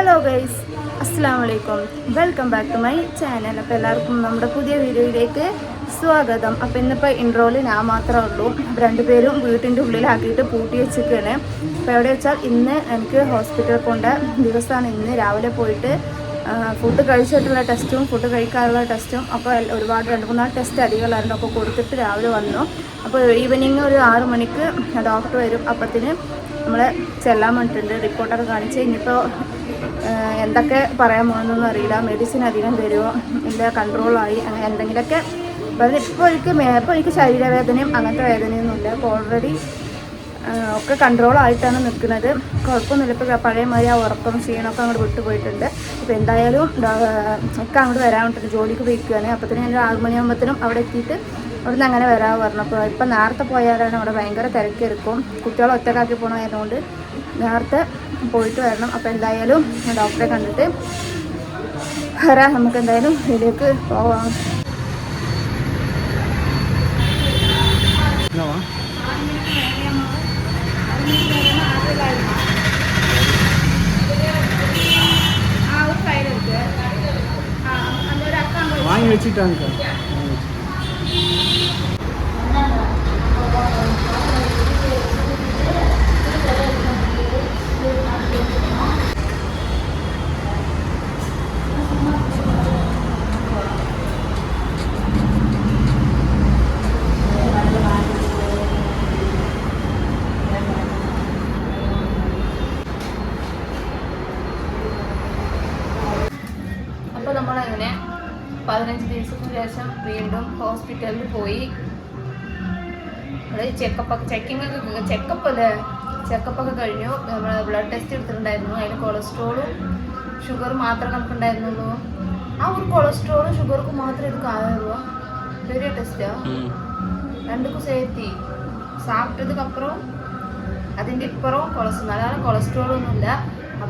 Hello guys അസ്സാം വലൈക്കും welcome back to my channel അപ്പോൾ എല്ലാവർക്കും നമ്മുടെ പുതിയ വീഡിയോയിലേക്ക് സ്വാഗതം. അപ്പോൾ ഇന്നിപ്പോൾ ഇൻട്രോയിൽ ഞാൻ മാത്രമേ ഉള്ളൂ. രണ്ടുപേരും വീട്ടിന്റെ ഉള്ളിലാക്കിയിട്ട് പൂട്ടി വെച്ചിരിക്കുകയാണ്. അപ്പോൾ എവിടെ വെച്ചാൽ ഇന്ന് എനിക്ക് ഹോസ്പിറ്റലിൽ കൊണ്ട് ദിവസമാണ്. ഇന്ന് രാവിലെ പോയിട്ട് ഫുഡ് കഴിച്ചിട്ടുള്ള ടെസ്റ്റും ഫുഡ് കഴിക്കാനുള്ള ടെസ്റ്റും അപ്പോൾ ഒരുപാട് രണ്ട് മൂന്നാൽ ടെസ്റ്റ് അധികമുള്ളായിരുന്നു അപ്പോൾ കൊടുത്തിട്ട് രാവിലെ വന്നു. അപ്പോൾ ഈവനിങ് ഒരു ആറ് മണിക്ക് ഡോക്ടർ വരും. അപ്പത്തിന് നമ്മളെ ചെല്ലാൻ വേണ്ടിയിട്ടുണ്ട്. റിപ്പോർട്ടൊക്കെ കാണിച്ച്. ഇനിയിപ്പോൾ എന്തൊക്കെ പറയാൻ പോകുന്നതെന്ന് അറിയില്ല. മെഡിസിൻ അധികം തരുമോ? ഇല്ല കൺട്രോളായി അങ്ങനെ എന്തെങ്കിലുമൊക്കെ അപ്പോൾ ഇപ്പോൾ എനിക്ക് ഇപ്പോൾ എനിക്ക് ശരീരവേദനയും അങ്ങനത്തെ വേദനയൊന്നുമില്ല അപ്പോൾ ഓൾറെഡി ഒക്കെ കൺട്രോളായിട്ടാണ് നിൽക്കുന്നത്. കുഴപ്പമൊന്നുമില്ല. ഇപ്പോൾ പഴയ മാതിരി ആ ഉറക്കം ക്ഷീണമൊക്കെ അങ്ങോട്ട് വിട്ടുപോയിട്ടുണ്ട് അപ്പോൾ എന്തായാലും ഒക്കെ അങ്ങോട്ട് വേണ്ടിയിട്ട് ജോലിക്ക് പോയിക്കുകയാണ് അപ്പോഴത്തേനും ഞാൻ ആറ് മണിയാകുമ്പോഴത്തേനും അവിടെ എത്തിയിട്ട് അവിടുന്ന് അങ്ങനെ വരാൻ പറഞ്ഞു. അപ്പോൾ ഇപ്പം നേരത്തെ പോയാലാണ് അവിടെ ഭയങ്കര തിരക്കിരിക്കും കുട്ടികളെ ഒറ്റക്കാക്കി പോകണമായതുകൊണ്ട് നേരത്തെ പോയിട്ട് വരണം. അപ്പോൾ എന്തായാലും ഡോക്ടറെ കണ്ടിട്ട് വേറെ നമുക്ക് എന്തായാലും ഇതിലേക്ക് പോവാം. വാങ്ങി വെച്ചിട്ടാണ് അങ്ങനെ പതിനഞ്ച് ദിവസത്തിന് ശേഷം വീണ്ടും ഹോസ്പിറ്റലിൽ പോയി. അത് ചെക്കപ്പ് ഒക്കെ ചെക്കിംഗ് ഒക്കെ ചെക്കപ്പ് അല്ലേ? ചെക്കപ്പ് ഒക്കെ കഴിഞ്ഞു. നമ്മൾ ബ്ലഡ് ടെസ്റ്റ് എടുത്തിട്ടുണ്ടായിരുന്നു. അതിൽ കൊളസ്ട്രോളും ഷുഗർ മാത്രം നമുക്ക് ഉണ്ടായിരുന്നുള്ളൂ ആ ഒരു കൊളസ്ട്രോളും ഷുഗർക്കും മാത്രമേ ഇത് കാണുള്ളൂ ചെറിയ ടെസ്റ്റാ രണ്ടുക്കും സേഫ്റ്റി സാപ്പിട്ടതുക്കപ്പുറം അതിന്റെ ഇപ്പുറവും കൊളസ്ട്രോൾ അതാണ് കൊളസ്ട്രോളൊന്നുമില്ല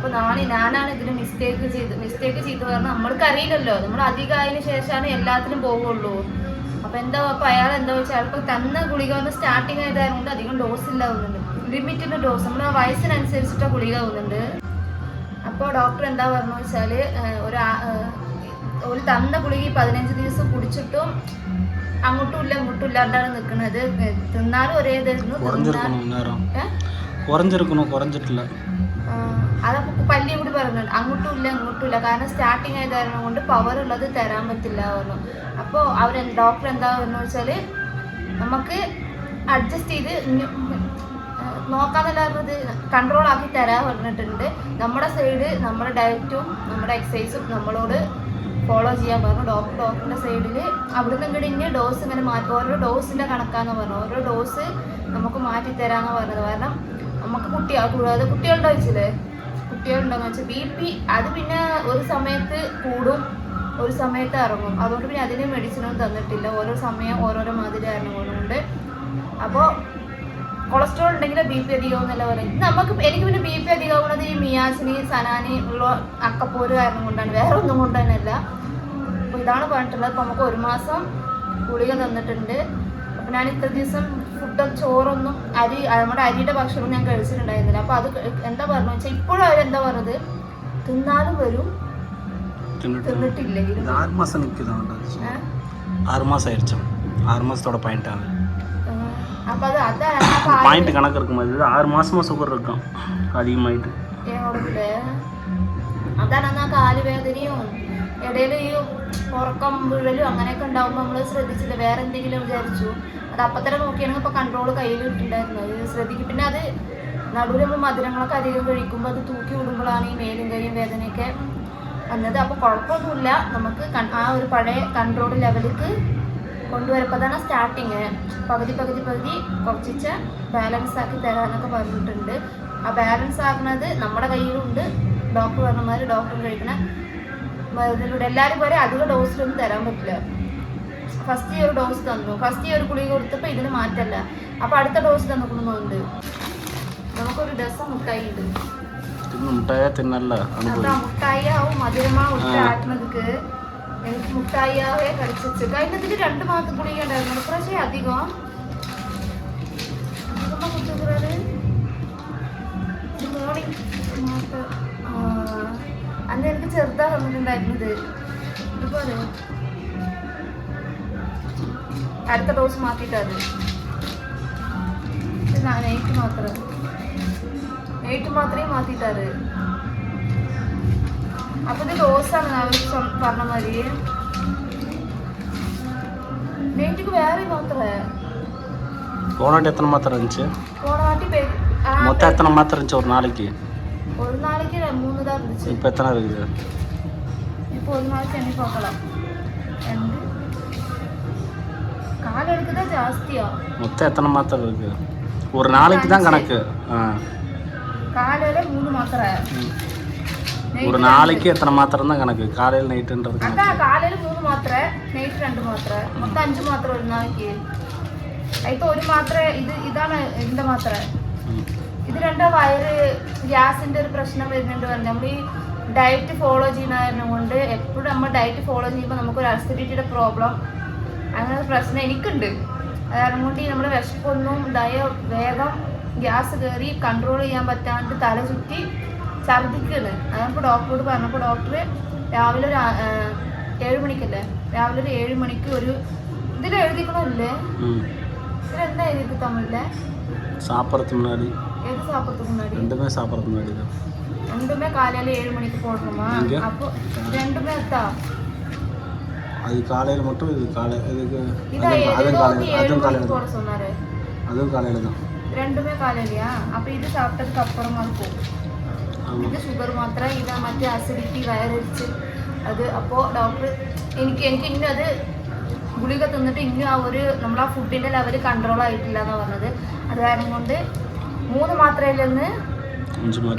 അപ്പോൾ നാളെ ഞാനാണ് ഇതിന് മിസ്റ്റേക്ക് ചെയ്ത് മിസ്റ്റേക്ക് ചെയ്തു പറഞ്ഞാൽ നമ്മൾക്ക് അറിയില്ലല്ലോ നമ്മൾ അധികമായതിന് ശേഷമാണ് എല്ലാത്തിനും പോവുള്ളൂ. അപ്പോൾ എന്താ അപ്പൊ അയാൾ എന്താ വെച്ചാൽ അയാൾക്ക് തന്ന ഗുളിക വന്ന് സ്റ്റാർട്ടിങ് ആയതായതുകൊണ്ട് അധികം ഡോസ് ഇല്ലാവുന്നുണ്ട് ലിമിറ്റഡ് ഡോസ് നമ്മൾ ആ വയസ്സിനനുസരിച്ചിട്ടാണ് ഗുളിക ആവുന്നുണ്ട് അപ്പോൾ ഡോക്ടർ എന്താ പറഞ്ഞു വെച്ചാൽ ഒരു ഒരു തന്ന ഗുളിക പതിനഞ്ച് ദിവസം കുടിച്ചിട്ടും അങ്ങോട്ടും ഇല്ല അങ്ങോട്ടും ഇല്ലാണ്ടാണ് നിൽക്കുന്നത് തിന്നാലും ഒരേതായിരുന്നു കുറഞ്ഞിരിക്കണോ കുറഞ്ഞിട്ടില്ല. അതൊക്കെ പല്ലി കൂടി പറഞ്ഞിട്ടുണ്ട്. അങ്ങോട്ടും ഇല്ല ഇങ്ങോട്ടും ഇല്ല. കാരണം സ്റ്റാർട്ടിങ് ആയി തരണം കൊണ്ട് പവർ ഉള്ളത് തരാൻ പറ്റില്ല പറഞ്ഞു. അപ്പോൾ അവർ ഡോക്ടർ എന്താ പറയുന്നത് വെച്ചാൽ നമുക്ക് അഡ്ജസ്റ്റ് ചെയ്ത് നോക്കാമെന്നുള്ളത് കൺട്രോൾ ആക്കി തരാൻ പറഞ്ഞിട്ടുണ്ട്. നമ്മുടെ സൈഡ് നമ്മുടെ ഡയറ്റും നമ്മുടെ എക്സസൈസും നമ്മളോട് ഫോളോ ചെയ്യാൻ പറഞ്ഞു. ഡോക്ടർ ഡോക്ടറിന്റെ സൈഡിൽ അവിടുന്ന് ഇങ്ങോട്ട് ഇനി ഡോസ് ഇങ്ങനെ മാറ്റി ഓരോ ഡോസിന്റെ കണക്കാന്ന് പറഞ്ഞു ഓരോ ഡോസ് നമുക്ക് മാറ്റി തരാമെന്ന് പറഞ്ഞത്. കാരണം നമുക്ക് കുട്ടികൾ കൂടാതെ കുട്ടികളുടെ വെച്ചില്ലേ കുട്ടികളുണ്ടോന്ന് വെച്ചാൽ ബി പി അത് പിന്നെ ഒരു സമയത്ത് കൂടും ഒരു സമയത്ത് ഇറങ്ങും. അതുകൊണ്ട് പിന്നെ അതിന് മെഡിസിനും തന്നിട്ടില്ല. ഓരോ സമയം ഓരോരോ മാതിരി ഇറങ്ങുന്നുണ്ട് അപ്പോൾ കൊളസ്ട്രോൾ ഉണ്ടെങ്കിൽ ബി പി അധികം എന്നല്ല പറയുന്നത് നമുക്ക് എനിക്ക് പിന്നെ ബി പി അധികമാകുന്നത് ഈ മിയാസിനി സനാനി ഉള്ള അക്കപ്പോര് കാരണം കൊണ്ടാണ്. വേറെ ഒന്നും കൊണ്ട് തന്നെയല്ല. അപ്പോൾ ഇതാണ് പറഞ്ഞിട്ടുള്ളത്. അപ്പോൾ നമുക്ക് ഒരു മാസം ഗുളിക തന്നിട്ടുണ്ട്. അപ്പോൾ ഞാൻ ഇത്ര ദിവസം ഫുഡ് ചോറൊന്നും അരി നമ്മുടെ അരിയുടെ ഭക്ഷണം ഞാൻ കഴിച്ചിട്ടുണ്ടായിരുന്നില്ല അപ്പോൾ അത് ക- എന്താ പറഞ്ഞു വെച്ചാൽ ഇപ്പോഴും അവരെന്താ പറഞ്ഞത് തിന്നാലും വരും தின்னுட்டு തിന്നിട്ടില്ലെങ്കിലും இது ஆறு மாதம் நிற்குதாண்டா ഏ? ஆறு மாதம் ஆயிடுச்சு ஆறு மாதத்தோட பாயிண்ட் ஆகுது ആ, അപ്പോൾ അത് അതാണ് അപ്പോൾ ആ- பாயிண்ட் கணக்கு இருக்கும்போது இது ஆறு மாசமா சுகர் இருக்கும் அதிகமாயிட்டு ഏറോടില്ലേ അതാണ് അന്ന് ആ കാലുവേദനയും ഇടയിൽ ഈ ഉറക്കം വീഴലും അങ്ങനെയൊക്കെ ഉണ്ടാവുമ്പോൾ നമ്മൾ ശ്രദ്ധിച്ചില്ല വേറെ എന്തെങ്കിലും വിചാരിച്ചു അത് അപ്പം തന്നെ നോക്കിയാണെങ്കിൽ ഇപ്പോൾ കൺട്രോൾ കയ്യിൽ കിട്ടുന്നുണ്ടായിരുന്നു അത് ശ്രദ്ധിക്കും. പിന്നെ അത് നടുവിൽ നമ്മൾ മധുരങ്ങളൊക്കെ അധികം കഴിക്കുമ്പോൾ അത് തൂക്കി വിടുമ്പോഴാണ് ഈ മേലും കൈയും വേദനയൊക്കെ വന്നത്. അപ്പോൾ കുഴപ്പമൊന്നുമില്ല. നമുക്ക് ആ ഒരു പഴയ കൺട്രോൾ ലെവലിക്ക് കൊണ്ടുവരപ്പതാണ് സ്റ്റാർട്ടിങ് പകുതി പകുതി പകുതി കുറച്ചിച്ച് ബാലൻസ് ആക്കി തരാനൊക്കെ പറഞ്ഞിട്ടുണ്ട്. ആ ബാലൻസ് ആക്കുന്നത് നമ്മുടെ കയ്യിലുണ്ട്. ഡോക്ടർ പറഞ്ഞമാർ ഡോക്ടർ കഴിക്കണ മരുന്നിലൂടെ. എല്ലാവരും പോലെ അധികം ഡോസിലൊന്നും തരാൻ പറ്റില്ല. ഫസ്റ്റ് ഇയർ ഡോസ് തന്നു. ഫസ്റ്റ് ഇയർ ഗുളിക കൊടുത്തപ്പോൾ ഇതിന് മാറ്റല്ല. അപ്പൊ അടുത്ത ഡോസ് തന്നിട്ടുണ്ട് നമുക്കൊരു രസം മുട്ടായി ഉണ്ട് മുട്ടായ മുട്ടായാവും മധുരമാ എനിക്ക് മുട്ടായാവേ കളിച്ചു കഴിഞ്ഞ ഇതിൽ മാസം ഗുളിക ഉണ്ടായിരുന്നു. പ്രാവശ്യം അധികം? അന്ന് എനിക്ക് ചെറുതാ തന്നിട്ടുണ്ടായിരുന്നത്. ഇതുപോലെ அடுத்த டோஸ் மாற்றிட்டாரு நான் நைட்டு மாத்திரை நைட்டு மாத்திரையும் மாற்றிட்டாரு அப்போதான் டோஸ் சொன்ன பண்ண மாதிரி நைட்டுக்கு வேற மாத்திரை போனாட்டி எத்தனை மாத்திரை இருந்துச்சு போனாட்டி மொத்தம் எத்தனை மாத்திரை இருந்துச்சு ஒரு நாளைக்கு ஒரு நாளைக்கு மூணு தான் இருந்துச்சு இப்போ எத்தனை இருக்குது இப்போ ஒரு நாளைக்கு எண்ணி பார்க்கலாம் ரெண்டு பேருக்கு தான் ஜாஸ்தியா மொத்தம் எத்தனை மாத்திரை இருக்கு ஒரு நாளைக்கு தான் கணக்கு காலையில மூணு மாத்திரை ஒரு நாளைக்கு எத்தனை மாத்திரை தான் கணக்கு காலையில் நைட்டுன்றது அதான் காலையில மூணு மாத்திரை நைட் ரெண்டு மாத்திரை மொத்தம் அஞ்சு மாத்திரை ஒரு நாளைக்கு இப்போ ഒരു മാത്രമേ ഇത് ഇതാണ് എന്റെ മാത്രമേ ഇത് രണ്ടോ വയറ് ഗ്യാസിന്റെ ഒരു പ്രശ്നം വരുന്നുണ്ട് പറഞ്ഞു നമ്മൾ ഈ ഡയറ്റ് ഫോളോ ചെയ്യുന്ന കൊണ്ട് എപ്പോഴും നമ്മൾ ഡയറ്റ് ഫോളോ ചെയ്യുമ്പോൾ നമുക്കൊരു അസിഡിറ്റിയുടെ പ്രോബ്ലം അങ്ങനെ പ്രശ്നം എനിക്കുണ്ട്. അതുകാരണം കൊണ്ട് നമ്മുടെ വിശപ്പൊന്നും ഇതായ വേഗം ഗ്യാസ് കയറി കൺട്രോൾ ചെയ്യാൻ പറ്റാണ്ട് തല ചുറ്റി ഛർദ്ദിക്കുന്നത് അതിപ്പോൾ ഡോക്ടറോട് പറഞ്ഞപ്പോൾ ഡോക്ടർ രാവിലെ ഒരു ഏഴു മണിക്കല്ലേ? രാവിലെ ഒരു ഏഴ് മണിക്ക് ഒരു ഇതിൽ എഴുതിക്കണമല്ലേ? ഇതിലെന്താ എഴുതി തമിഴിലെ? രണ്ടുമേ സാപ്പറത്ത് മുന്നാടി ഏഴ് മണിക്ക് പോകണമാ അപ്പൊ രണ്ടുമേ എത്താ. அது காலையில் மட்டும் இது காலை இதுக்கு இதா அதுவும் அதுவும் ஏதோ வந்து காலையில் ஏழு அதுவும் மணிக்கு காலையில் போட தான் சொன்னாரு அதுவும் காலையில் தான் ரெண்டுமே காலையிலயா அப்ப இது சாப்பிட்டதுக்கு அப்புறமா இருக்கும் ஆமாம் ഇത് ഷുഗർ മാത്രം ഇത് മറ്റേ അസിഡിറ്റി വയറിച്ച് അത് അപ്പോൾ ഡോക്ടർ എനിക്ക് എനിക്ക് ഇനി അത് ഗുളിക തിന്നിട്ട് ഇനി ആ ഒരു നമ്മൾ ആ ഫുഡിൻ്റെ ലെവൽ കൺട്രോൾ ആയിട്ടില്ല എന്നാണ് പറഞ്ഞത് അത് കാരണം കൊണ്ട് മൂന്ന് മാത്രയിൽ നിന്ന് அஞ்சு மாத்திரை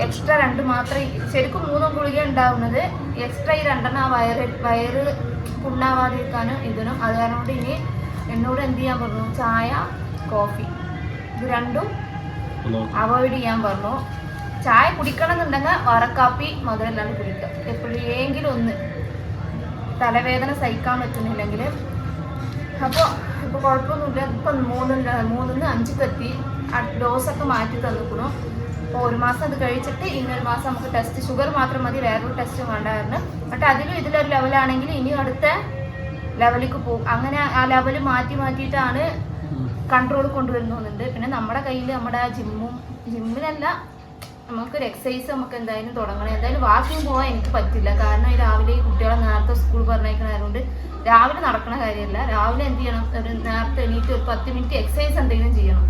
എക്സ്ട്രാ രണ്ട് മാത്രം ശരിക്കും മൂന്നും ഗുളിക ഉണ്ടാവുന്നത്. എക്സ്ട്രാ ഈ രണ്ടെണ്ണം ആ വയറ് വയറ് പുണ്ണാവാതിരിക്കാനും ഇതിനും. അത് കാരണം ഇനി എന്നോട് എന്ത് ചെയ്യാൻ പറഞ്ഞു? ചായ കോഫി. ഇത് രണ്ടും അവോയ്ഡ് ചെയ്യാൻ പറഞ്ഞു. ചായ കുടിക്കണം എന്നുണ്ടെങ്കിൽ വറക്കാപ്പി മധുരമില്ലാണ്ട് കുടിക്കുക. എപ്പോഴെങ്കിലും ഒന്ന്. തലവേദന സഹിക്കാൻ പറ്റുന്നില്ലെങ്കിൽ. അപ്പോൾ ഇപ്പോൾ കുഴപ്പമൊന്നുമില്ല. ഇപ്പം മൂന്നിൽ മൂന്നിൽ നിന്ന് അഞ്ചിക്കെത്തി ഡോസൊക്കെ മാറ്റി തന്നിക്കണു അപ്പോൾ ഒരു മാസം അത് കഴിച്ചിട്ട് ഇന്നൊരു മാസം നമുക്ക് ടെസ്റ്റ് ഷുഗർ മാത്രം മതി വേറൊരു ടെസ്റ്റും വേണ്ടായിരുന്നു ബട്ട് അതിലും ഇതിലൊരു ലെവലാണെങ്കിൽ ഇനി അടുത്ത ലെവലിലേക്ക് പോകും. അങ്ങനെ ആ ലെവൽ മാറ്റി മാറ്റിയിട്ടാണ് കൺട്രോൾ കൊണ്ടുവരുന്നുണ്ട് പിന്നെ നമ്മുടെ കയ്യിൽ നമ്മുടെ ജിമ്മും ജിമ്മിലല്ല നമുക്കൊരു എക്സസൈസ് നമുക്ക് എന്തായാലും തുടങ്ങണം. എന്തായാലും വാക്കിംഗ് പോകാൻ എനിക്ക് പറ്റില്ല. കാരണം രാവിലെ കുട്ടികളെ നേരത്തെ സ്കൂൾ പറഞ്ഞേക്കണതുകൊണ്ട് രാവിലെ നടക്കണ കാര്യമല്ല. രാവിലെ എന്ത് ചെയ്യണം? ഒരു നേരത്തെ എണീറ്റ് ഒരു പത്ത് മിനിറ്റ് എക്സസൈസ് എന്തെങ്കിലും ചെയ്യണം.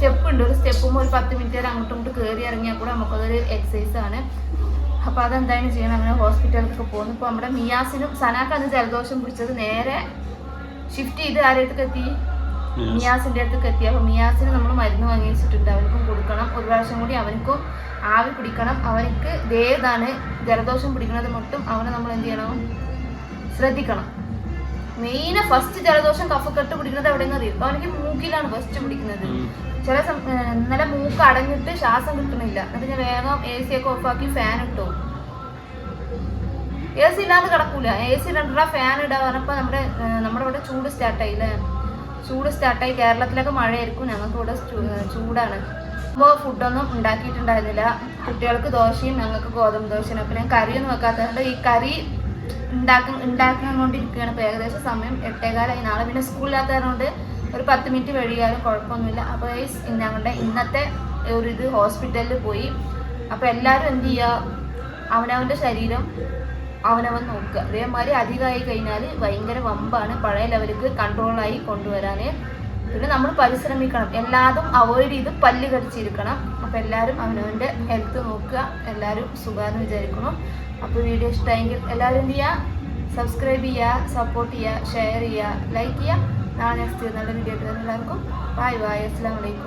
സ്റ്റെപ്പ് ഉണ്ട് ഒരു സ്റ്റെപ്പും ഒരു പത്ത് മിനിറ്റ് വരെ അങ്ങോട്ടും ഇങ്ങോട്ട് കയറി ഇറങ്ങിയാൽ കൂടെ നമുക്കതൊരു എക്സസൈസ് ആണ്. അപ്പോൾ അതെന്തായാലും ചെയ്യണം? അങ്ങനെ ഹോസ്പിറ്റലിലൊക്കെ പോകുന്നു. ഇപ്പോൾ നമ്മുടെ മിയാസിനും സനാക്ക് അന്ന് ജലദോഷം പിടിച്ചത് നേരെ ഷിഫ്റ്റ് ചെയ്ത് ആരുടെ എത്തി? മിയാസിന്റെ അടുത്തേക്ക് എത്തി. അപ്പോൾ മിയാസിന് നമ്മൾ മരുന്ന് വാങ്ങിച്ചിട്ടുണ്ട്. വെച്ചിട്ടുണ്ട് അവനക്കും കൊടുക്കണം. ഒരു പ്രാവശ്യം കൂടി അവനക്കും ആവി പിടിക്കണം. അവർക്ക് ദേതാണ് ജലദോഷം പിടിക്കുന്നത് മൊത്തം. അവനെ നമ്മൾ എന്ത് ചെയ്യണം? ശ്രദ്ധിക്കണം. മെയിന് ഫസ്റ്റ് ജലദോഷം കഫക്കെട്ട് പിടിക്കുന്നത് അറിയും? അപ്പൊ അവനക്ക് മൂക്കിലാണ് ഫസ്റ്റ് പിടിക്കുന്നത്. ചില ഇന്നലെ മൂക്ക് അടഞ്ഞിട്ട് ശ്വാസം കിട്ടണില്ല. എന്നിട്ട് ഞാൻ വേഗം എ സി ഒക്കെ ഓഫാക്കി ഫാൻ ഇട്ടു. എ സി ഇല്ലാതെ കിടക്കൂല. എ സി ഇടണ്ട ഫാൻ ഇടാ പറഞ്ഞപ്പോ നമ്മുടെ നമ്മുടെ ഇവിടെ ചൂട് സ്റ്റാർട്ടായി അല്ലേ ചൂട് സ്റ്റാർട്ടായി കേരളത്തിലൊക്കെ മഴയായിരിക്കും. ഞങ്ങൾക്ക് ഇവിടെ ചൂടാണ്. അപ്പോൾ ഫുഡൊന്നും ഉണ്ടാക്കിയിട്ടുണ്ടായിരുന്നില്ല. കുട്ടികൾക്ക് ദോശയും ഞങ്ങൾക്ക് ഗോതമ്പ് ദോശയും. അപ്പം ഞാൻ കറിയൊന്നും വെക്കാത്തതുകൊണ്ട് ഈ കറി ഉണ്ടാക്കി ഉണ്ടാക്കാൻ കൊണ്ടിരിക്കുകയാണ് ഇപ്പോൾ ഏകദേശം സമയം എട്ടേകാലായി. നാളെ പിന്നെ സ്കൂളിലാത്തതുകൊണ്ട് ഒരു പത്ത് മിനിറ്റ് വഴിയാലും കുഴപ്പമൊന്നുമില്ല. അപ്പോൾ ഞങ്ങളുടെ ഇന്നത്തെ ഒരു ഇത് ഹോസ്പിറ്റലിൽ പോയി അപ്പോൾ എല്ലാവരും എന്ത് ചെയ്യുക അവനവന്റെ ശരീരം അവനവൻ നോക്കുക. അതേമാതിരി അധികമായി കഴിഞ്ഞാൽ ഭയങ്കര വമ്പാണ്. പഴയ ലെവലിക്ക് കൺട്രോളായി കൊണ്ടുവരാൻ പിന്നെ നമ്മൾ പരിശ്രമിക്കണം. എല്ലാതും അവോയ്ഡ് ചെയ്ത് പല്ല് കടിച്ചിരിക്കണം. അപ്പം എല്ലാവരും അവനവന്റെ ഹെൽത്ത് നോക്കുക. എല്ലാവരും സുഖമെന്ന് വിചാരിക്കണം അപ്പോൾ വീഡിയോ ഇഷ്ടമായെങ്കിൽ എല്ലാവരും എന്ത് ചെയ്യുക സബ്സ്ക്രൈബ് ചെയ്യുക സപ്പോർട്ട് ചെയ്യുക ഷെയർ ചെയ്യുക ലൈക്ക് ചെയ്യുക. നാളെ നെക്സ്റ്റ് നല്ലൊരു വീഡിയോ എല്ലാവർക്കും ബായ് ബായ്. അസ്സാം വലൈക്കും